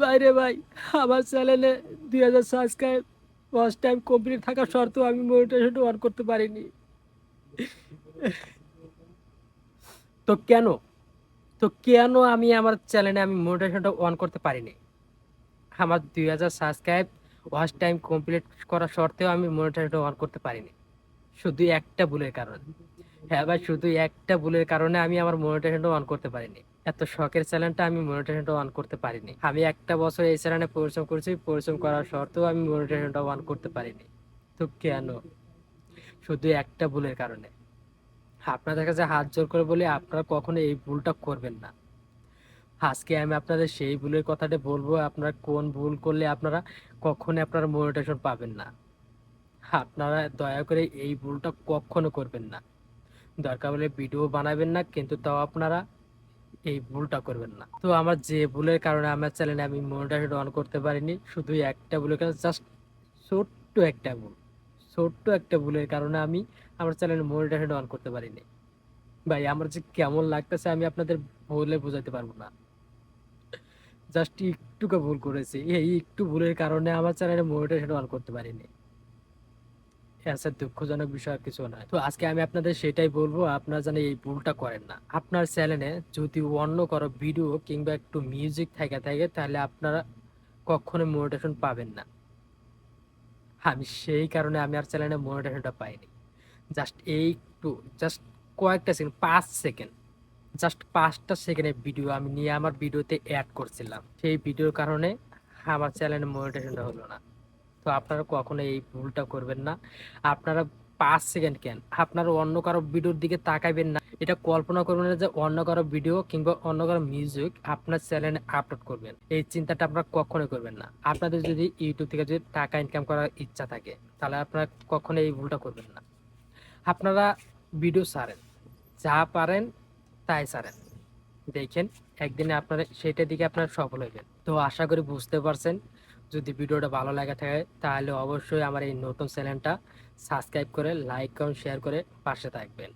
বাইরে ভাই, আমার চ্যানেলে দুই হাজার সাবস্ক্রাইব ওয়াচ টাইম কমপ্লিট থাকা সত্ত্বেও আমি মনিটাইজেশনটা অন করতে পারিনি। তো কেন? তো কেন আমি আমার চ্যানেলে আমি মনিটাইজেশনটা অন করতে পারিনি? আমার দুই হাজার সাবস্ক্রাইব ওয়াচ টাইম কমপ্লিট করা সত্ত্বেও আমি মনিটাইজেশনটা অন করতে পারিনি। শুধু একটা ভুলের কারণে। হ্যাঁ ভাই, শুধু একটা ভুলের কারণে আমি আমার মনিটাইজেশনটা অন করতে পারিনি। এত শখের চ্যানেলটা আমি মনিটাইজেশনটা অন করতে পারিনি। আমি একটা বছর এই চ্যানেলে পরিশ্রম করেছি, পরিশ্রম করার সত্ত্বেও আমি মনিটাইজেশনটা অন করতে পারিনি। তো কেন? শুধু একটা ভুলের কারণে। আপনাদের কাছে হাত জোর করে বলি, আপনারা কখনো এই ভুলটা করবেন না। আজকে আমি আপনাদের সেই ভুলের কথাটা বলব, আপনারা কোন ভুল করলে আপনারা কখনো আপনারা মনিটাইজেশন পাবেন না। আপনারা দয়া করে এই ভুলটা কখনো করবেন না। দরকার হলে ভিডিও বানাবেন না, কিন্তু তাও আপনারা এই ভুলটা করবেন না। তো আমার যে ভুলের কারণে আমার চ্যানেলে আমি মনিটাইজেশন অন করতে পারিনি, শুধু একটা ভুলের কারণে জাস্ট ছোট্ট একটা ভুল। ছোট্ট একটা ভুলের কারণে আমি আমার চ্যানেলে মনিটাইজেশন অন করতে পারিনি। ভাই, আমার যে কেমন লাগতেছে আমি আপনাদের বলে বোঝাতে পারব না। জাস্ট একটুকু ভুল করেছি। এই একটু ভুলের কারণে আমার চ্যানেলে মনিটাইজেশন অন করতে পারিনি। অ্যান্সার দুঃখজনক বিষয় কিছু নয়। তো আজকে আমি আপনাদের সেটাই বলব, আপনারা যেন এই ভুলটা করেন না। আপনার চ্যানেলে যদি অন্য কারও ভিডিও কিংবা একটু মিউজিক থাকে থাকে, তাহলে আপনারা কখনো মোটিভেশন পাবেন না। আমি সেই কারণে আমি আর চ্যানেলে মোটিভেশনটা পাইনি। জাস্ট এই একটু জাস্ট কয়েকটা সেকেন্ড পাঁচ সেকেন্ড জাস্ট পাঁচটা সেকেন্ডের ভিডিও আমি নিয়ে আমার ভিডিওতে অ্যাড করছিলাম। সেই ভিডিওর কারণে আমার চ্যানেলে মোটিভেশনটা হলো না। আপনারা কখনো এই ভুলটা করবেন না। আপনারা পাঁচ সেকেন্ড কেন? আপনারা অন্য কারও ভিডিওর দিকে তাকাইবেন না। এটা কল্পনা করবেন না যে অন্য কারও ভিডিও কিংবা অন্য কারও মিউজিক আপনার চ্যানেলে আপলোড করবেন। এই চিন্তাটা আপনারা কখনোই করবেন না। আপনাদের যদি ইউটিউব থেকে যদি টাকা ইনকাম করার ইচ্ছা থাকে, তাহলে আপনারা কখনো এই ভুলটা করবেন না। আপনারা ভিডিও ছাড়েন। যা পারেন তাই ছাড়েন। দেখেন, একদিনে আপনারা সেটার দিকে আপনারা সফল হবেন তো আশা করি বুঝতে পারছেন। যদি ভিডিওটা ভালো লাগে থাকে, তাহলে অবশ্যই আমার এই নতুন চ্যানেলটা সাবস্ক্রাইব করে লাইক করুন শেয়ার করে পাশে থাকবেন।